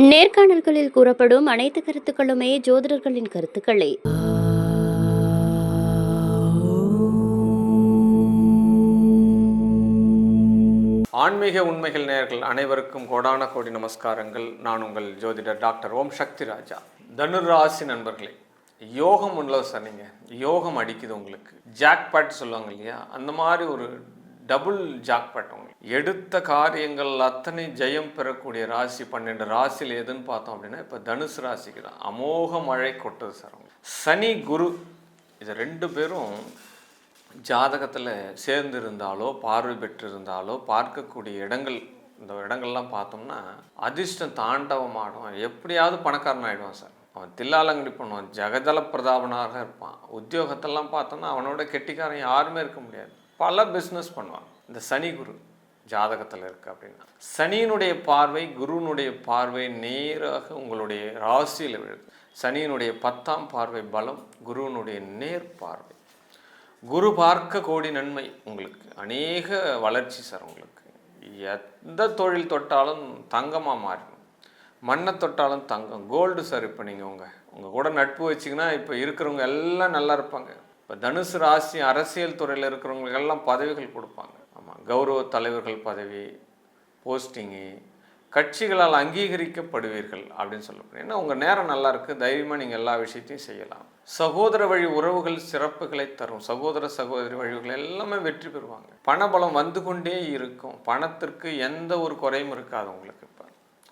நேர்காணல்களில் கூறப்படும் அனைத்து கருத்துக்களுமே ஜோதிடர்களின் கருத்துக்களே. ஆன்மீக உண்மைகள் நேர்கள் அனைவருக்கும் கோடான கோடி நமஸ்காரங்கள். நான் உங்கள் ஜோதிடர் டாக்டர் ஓம் சக்தி ராஜா. தனுராசி நண்பர்களே யோகம் உள்ள நீங்கள் யோகம் அடிக்குது உங்களுக்கு. ஜாக்பாட் சொல்லுவாங்க இல்லையா? அந்த மாதிரி ஒரு டபுள் ஜாக்பாட் உங்களுக்கு எடுத்த காரியங்கள் அத்தனை ஜெயம் பெறக்கூடிய ராசி பன்னெண்டு ராசியில் எதுன்னு பார்த்தோம் அப்படின்னா இப்போ தனுசு ராசிக்கு தான். அமோக மழை கொட்டது சார் உங்களுக்கு. சனி குரு இது ரெண்டு பேரும் ஜாதகத்தில் சேர்ந்து இருந்தாலோ பார்வை பெற்றிருந்தாலோ பார்க்கக்கூடிய இடங்கள் இந்த இடங்கள்லாம் பார்த்தோம்னா அதிர்ஷ்டம் தாண்டவமாடும். எப்படியாவது பணக்காரன் ஆகிடுவான் சார். அவன் தில்லாலங்கடி பண்ணுவான் ஜெகதல பிரதாபனாக இருப்பான். உத்தியோகத்தெல்லாம் பார்த்தோம்னா அவனோட கெட்டிக்காரன் யாருமே இருக்க முடியாது. பல பிஸ்னஸ் பண்ணுவான் இந்த சனி குரு ஜாதகத்தில் இருக்குது அப்படின்னா. சனியினுடைய பார்வை குருவினுடைய பார்வை நேராக உங்களுடைய ராசியில் விழுது. சனியினுடைய பத்தாம் பார்வை பலம் குருவினுடைய நேர் பார்வை. குரு பார்க்க கோடி நன்மை உங்களுக்கு. அநேக வளர்ச்சி சார் உங்களுக்கு. எந்த தொழில் தொட்டாலும் தங்கமாக மாறிடும் மண்ணை தொட்டாலும் தங்கம். கோல்டு சார் இப்போ நீங்கள் உங்கள் உங்கள் கூட நட்பு வச்சிங்கன்னா இப்போ இருக்கிறவங்க எல்லாம் நல்லா இருப்பாங்க. இப்போ தனுசு ராசி அரசியல் துறையில் இருக்கிறவங்களுக்கெல்லாம் பதவிகள் கொடுப்பாங்க. ஆமாம் கௌரவ தலைவர்கள் பதவி போஸ்டிங்கு கட்சிகளால் அங்கீகரிக்கப்படுவீர்கள் அப்படின்னு சொல்லப்படுது. ஏன்னா உங்கள் நேரம் நல்லா இருக்குது தைரியமாக நீங்கள் எல்லா விஷயத்தையும் செய்யலாம். சகோதர வழி உறவுகள் சிறப்புகளை தரும். சகோதர சகோதரி வழிகள் எல்லாமே வெற்றி பெறுவாங்க. பணபலம் வந்து கொண்டே இருக்கும். பணத்திற்கு எந்த ஒரு குறையும் இருக்காது உங்களுக்கு இப்போ.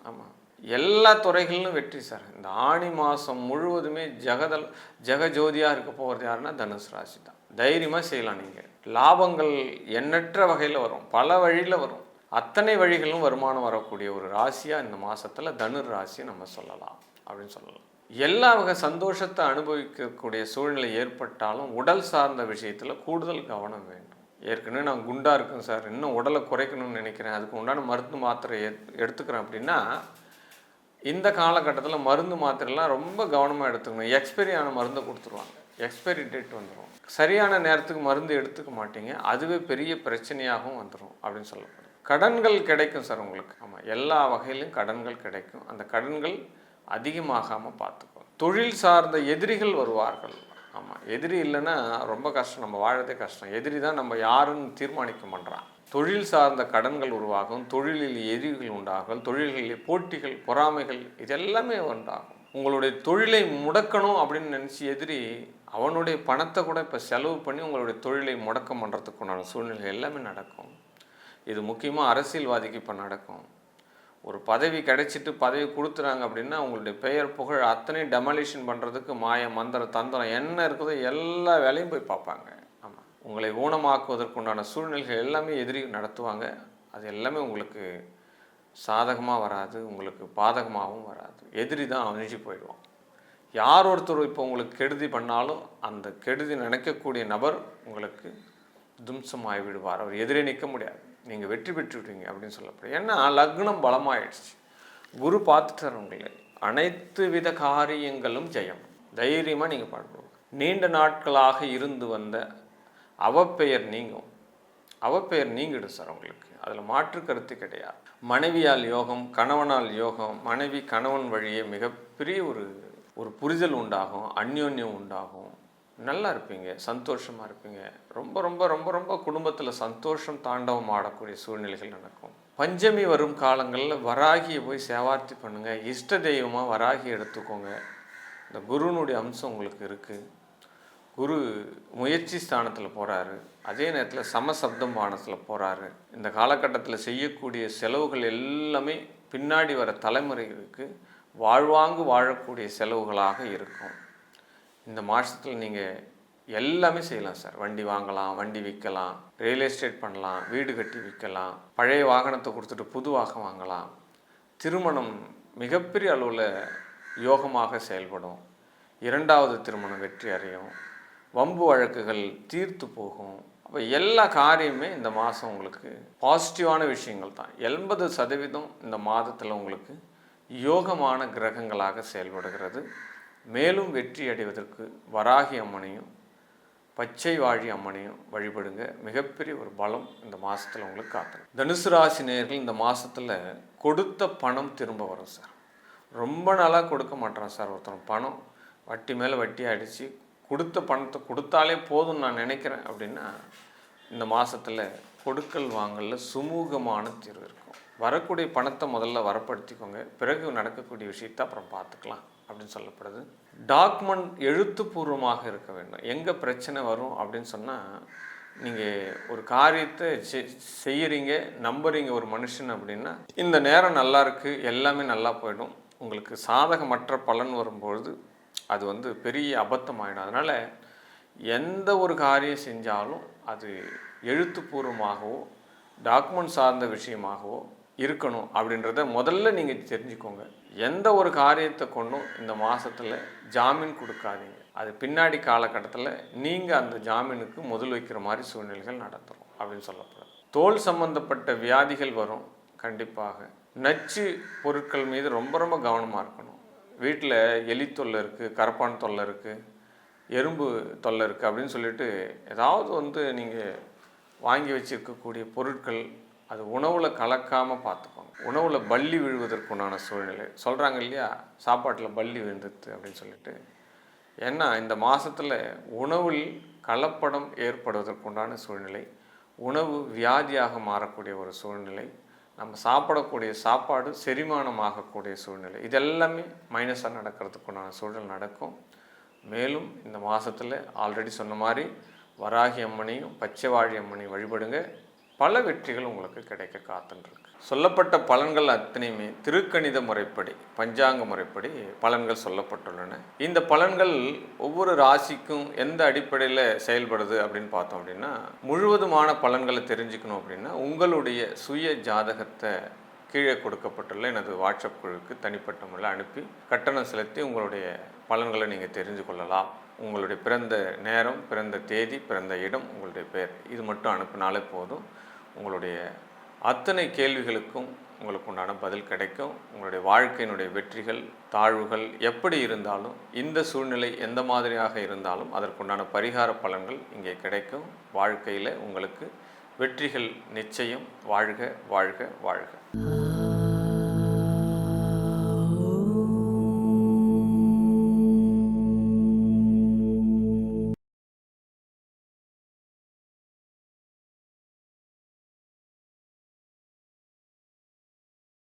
ஆமாம் எல்லா துறைகளிலும் வெற்றி சார். இந்த ஆணி மாதம் முழுவதுமே ஜெகதல் ஜெகஜோதியாக இருக்க போகிறது யாருன்னா தனுசு ராசி தான். தைரியமாக செய்யலாம் நீங்கள் லாபங்கள் எண்ணற்ற வகையில் வரும். பல வழியில் வரும். அத்தனை வழிகளும் வருமானம் வரக்கூடிய ஒரு ராசியாக இந்த மாதத்தில் தனுர் ராசியை நம்ம சொல்லலாம் அப்படின்னு சொல்லலாம். எல்லா வகை சந்தோஷத்தை அனுபவிக்கக்கூடிய சூழ்நிலை ஏற்பட்டாலும் உடல் சார்ந்த விஷயத்தில் கூடுதல் கவனம் வேண்டும். ஏற்கனவே நான் குண்டாக இருக்கேன் சார். இன்னும் உடலை குறைக்கணும்னு நினைக்கிறேன். அதுக்கு உண்டான மருந்து மாத்திரை எத்- எடுத்துக்கிறேன் அப்படின்னா இந்த காலகட்டத்தில் மருந்து மாத்திரைலாம் ரொம்ப கவனமாக எடுத்துக்கணும். எக்ஸ்பைரி ஆன மருந்தை கொடுத்துருவாங்க. எக்ஸ்பைரி டேட் வந்துடும் சரியான நேரத்துக்கு மருந்து எடுத்துக்க மாட்டீங்க. அதுவே பெரிய பிரச்சனையாகவும் வந்துடும் அப்படின்னு சொல்லப்படும். கடன்கள் கிடைக்கும் சார் உங்களுக்கு. ஆமாம் எல்லா வகையிலும் கடன்கள் கிடைக்கும். அந்த கடன்கள் அதிகமாகாமல் பார்த்துக்கணும் தொழில் சார்ந்த எதிரிகள் வருவார்கள். ஆமாம் எதிரி இல்லைன்னா ரொம்ப கஷ்டம். நம்ம வாழறதே கஷ்டம். எதிரி தான் நம்ம யாருன்னு தீர்மானிக்க பண்ணுறான் தொழில் சார்ந்த கடன்கள் உருவாகும் தொழிலில் எரிவுகள் உண்டாகும் தொழில்களில் போட்டிகள் பொறாமைகள் இதெல்லாமே உண்டாகும். உங்களுடைய தொழிலை முடக்கணும் அப்படின்னு நினச்சி எதிரி அவனுடைய பணத்தை கூட இப்போ செலவு பண்ணி உங்களுடைய தொழிலை முடக்கம் பண்ணுறதுக்குண்டான சூழ்நிலை எல்லாமே நடக்கும். இது முக்கியமாக அரசியல்வாதிக்கு இப்போ நடக்கும். ஒரு பதவி கிடைச்சிட்டு பதவி கொடுத்துறாங்க அப்படின்னா உங்களுடைய பெயர் புகழ் அத்தனை டெமாலிஷன் பண்ணுறதுக்கு மாய மந்திர தந்திரம் என்ன இருக்குதோ எல்லா வேலையும் போய் பார்ப்பாங்க. உங்களை ஊனமாக்குவதற்குண்டான சூழ்நிலைகள் எல்லாமே எதிரி நடத்துவாங்க. அது எல்லாமே உங்களுக்கு சாதகமாக வராது உங்களுக்கு பாதகமாகவும் வராது. எதிரி தான் அழிஞ்சு போயிடுவான். யார் ஒருத்தர் இப்போ உங்களுக்கு கெடுதி பண்ணாலும் அந்த கெடுதி நினைக்கக்கூடிய நபர் உங்களுக்கு தும்சமாகி விடுவார். அவர் எதிரே நிற்க முடியாது. நீங்கள் வெற்றி பெற்றுவிட்டீங்க அப்படின்னு சொல்லப்படும். ஏன்னா லக்னம் பலமாயிடுச்சு. குரு பார்த்துட்டார் உங்களை. அனைத்து வித காரியங்களும் ஜெயம். தைரியமாக நீங்கள் பாடுபடுவோம் நீண்ட நாட்களாக இருந்து வந்த அவப்பெயர் நீங்கும். அவப்பெயர் நீங்கிடும் சார் உங்களுக்கு. அதில் மாற்று கருத்து கிடையாது. மனைவியால் யோகம் கணவனால் யோகம் மனைவி கணவன் வழியே மிகப்பெரிய ஒரு ஒரு புரிதல் உண்டாகும் அந்யோன்யம் உண்டாகும். நல்லா இருப்பீங்க சந்தோஷமாக இருப்பீங்க. ரொம்ப ரொம்ப ரொம்ப ரொம்ப குடும்பத்தில் சந்தோஷம் தாண்டவம் ஆடக்கூடிய சூழ்நிலைகள் நடக்கும். பஞ்சமி வரும் காலங்களில் வராகியை போய் சேவார்த்தி பண்ணுங்கள் இஷ்ட தெய்வமாக வராகி எடுத்துக்கோங்க. இந்த குருனுடைய அம்சம் உங்களுக்கு இருக்குது குரு முயற்சி ஸ்தானத்தில் போகிறாரு அதே நேரத்தில் சமசப்தம் பானத்தில் போகிறாரு இந்த காலகட்டத்தில் செய்யக்கூடிய செலவுகள் எல்லாமே பின்னாடி வர தலைமுறைகளுக்கு வாழ்வாங்கு வாழக்கூடிய செலவுகளாக இருக்கும். இந்த மாதத்தில் நீங்கள் எல்லாமே செய்யலாம் சார். வண்டி வாங்கலாம் வண்டி விற்கலாம் ரியல் எஸ்டேட் பண்ணலாம் வீடு கட்டி விற்கலாம் பழைய வாகனத்தை கொடுத்துட்டு புது வாகனம் வாங்கலாம். திருமணம் மிகப்பெரிய அளவில் யோகமாக செயல்படும். இரண்டாவது திருமணம் வெற்றி அடையும். வம்பு வழக்குகள் தீர்த்து போகும். அப்போ எல்லா காரியமே இந்த மாதம் உங்களுக்கு பாசிட்டிவான விஷயங்கள் தான். எண்பது சதவீதம் இந்த மாதத்தில் உங்களுக்கு யோகமான கிரகங்களாக செயல்படுகிறது. மேலும் வெற்றி அடைவதற்கு வராகி அம்மனையும் பச்சை வாழி அம்மனையும் வழிபடுங்க. மிகப்பெரிய ஒரு பலம் இந்த மாதத்தில் உங்களுக்கு காத்துரும். தனுசு ராசி நேர்கள் இந்த மாதத்தில் கொடுத்த பணம் திரும்ப வரும் சார். ரொம்ப நாளாக கொடுக்க மாட்டேறான் சார் ஒருத்தன் பணம். வட்டி மேலே வட்டி அடித்து கொடுத்த பணத்தை கொடுத்தாலே போதும்னு நான் நினைக்கிறேன் அப்படின்னா இந்த மாதத்தில் கொடுக்கல் வாங்கலில் சுமூகமான தீர்வு இருக்கும். வரக்கூடிய பணத்தை முதல்ல வரப்படுத்திக்கோங்க. பிறகு நடக்கக்கூடிய விஷயத்தை அப்புறம் பார்த்துக்கலாம் அப்படின்னு சொல்லப்படுது. டாக்குமெண்ட் எழுத்துப்பூர்வமாக இருக்க வேண்டும். எங்கே பிரச்சனை வரும் அப்படின்னு சொன்னால் நீங்கள் ஒரு காரியத்தை செ- நம்புறீங்க ஒரு மனுஷன் அப்படின்னா இந்த நேரம் நல்லா இருக்குது எல்லாமே நல்லா போயிடும். உங்களுக்கு சாதகமற்ற பலன் வரும்பொழுது அது வந்து பெரிய அபத்தம் ஆகிடும் அதனால் எந்த ஒரு காரியம் செஞ்சாலும் அது எழுத்துப்பூர்வமாகவோ டாக்குமெண்ட் சார்ந்த விஷயமாகவோ இருக்கணும் அப்படின்றத முதல்ல நீங்கள் தெரிஞ்சுக்கோங்க. எந்த ஒரு காரியத்தை கொண்டும் இந்த மாதத்தில் ஜாமீன் கொடுக்காதீங்க. அது பின்னாடி காலகட்டத்தில் நீங்கள் அந்த ஜாமீனுக்கு முதல் வைக்கிற மாதிரி சூழ்நிலைகள் நடத்துகிறோம் அப்படின்னு சொல்லப்படும். தோல் சம்பந்தப்பட்ட வியாதிகள் வரும் கண்டிப்பாக. நச்சு பொருட்கள் மீது ரொம்ப ரொம்ப கவனமாக இருக்கணும். வீட்டில் எலி தொல்லை இருக்குது கரப்பான் தொல்லை இருக்குது எறும்பு தொல்லை இருக்குது அப்படின்னு சொல்லிட்டு ஏதாவது வந்து நீங்கள் வாங்கி வச்சுருக்கக்கூடிய பொருட்கள் அது உணவில் கலக்காமல் பார்த்துக்கோங்க. உணவில் பள்ளி விழுவதற்குண்டான சூழ்நிலை. சொல்கிறாங்க இல்லையா? சாப்பாட்டில் பள்ளி விழுந்துட்டு அப்படின்னு சொல்லிட்டு. ஏன்னா இந்த மாதத்தில் உணவில் கலப்படம் ஏற்படுவதற்குண்டான சூழ்நிலை உணவு வியாதியாக மாறக்கூடிய ஒரு சூழ்நிலை நம்ம சாப்பிடக்கூடிய சாப்பாடு செரிமானம் ஆகக்கூடிய சூழ்நிலை. இதெல்லாமே மைனஸாக நடக்கிறதுக்குண்டான சூழல் நடக்கும். மேலும் இந்த மாதத்தில் ஆல்ரெடி சொன்ன மாதிரி வராகி அம்மனையும் பச்சைவாழி அம்மனையும் வழிபடுங்க. பல வெற்றிகள் உங்களுக்கு கிடைக்க காத்துருக்கு சொல்லப்பட்ட பலன்கள் அத்தனையுமே திருக்கணித முறைப்படி பஞ்சாங்க முறைப்படி பலன்கள் சொல்லப்பட்டுள்ளன. இந்த பலன்கள் ஒவ்வொரு ராசிக்கும் எந்த அடிப்படையில் செயல்படுது அப்படின்னு பார்த்தோம் அப்படின்னா முழுவதுமான பலன்களை தெரிஞ்சுக்கணும் அப்படின்னா உங்களுடைய சுய ஜாதகத்தை கீழே கொடுக்கப்பட்டுள்ள எனது வாட்ஸ்அப் குழுவுக்கு தனிப்பட்ட முறையில் அனுப்பி கட்டணம் செலுத்தி உங்களுடைய பலன்களை நீங்கள் தெரிஞ்சு கொள்ளலாம். உங்களுடைய பிறந்த நேரம் பிறந்த தேதி பிறந்த இடம் உங்களுடைய பெயர் இது மட்டும் அனுப்பினாலே போதும். உங்களுடைய அத்தனை கேள்விகளுக்கும் உங்களுக்கு உண்டான பதில் கிடைக்கும். உங்களுடைய வாழ்க்கையினுடைய வெற்றிகள் தாழ்வுகள் எப்படி இருந்தாலும் இந்த சூழ்நிலை எந்த மாதிரியாக இருந்தாலும் அதற்குண்டான பரிகார பலன்கள் இங்கே கிடைக்கும். வாழ்க்கையில் உங்களுக்கு வெற்றிகள் நிச்சயம். வாழ்க வாழ்க வாழ்க.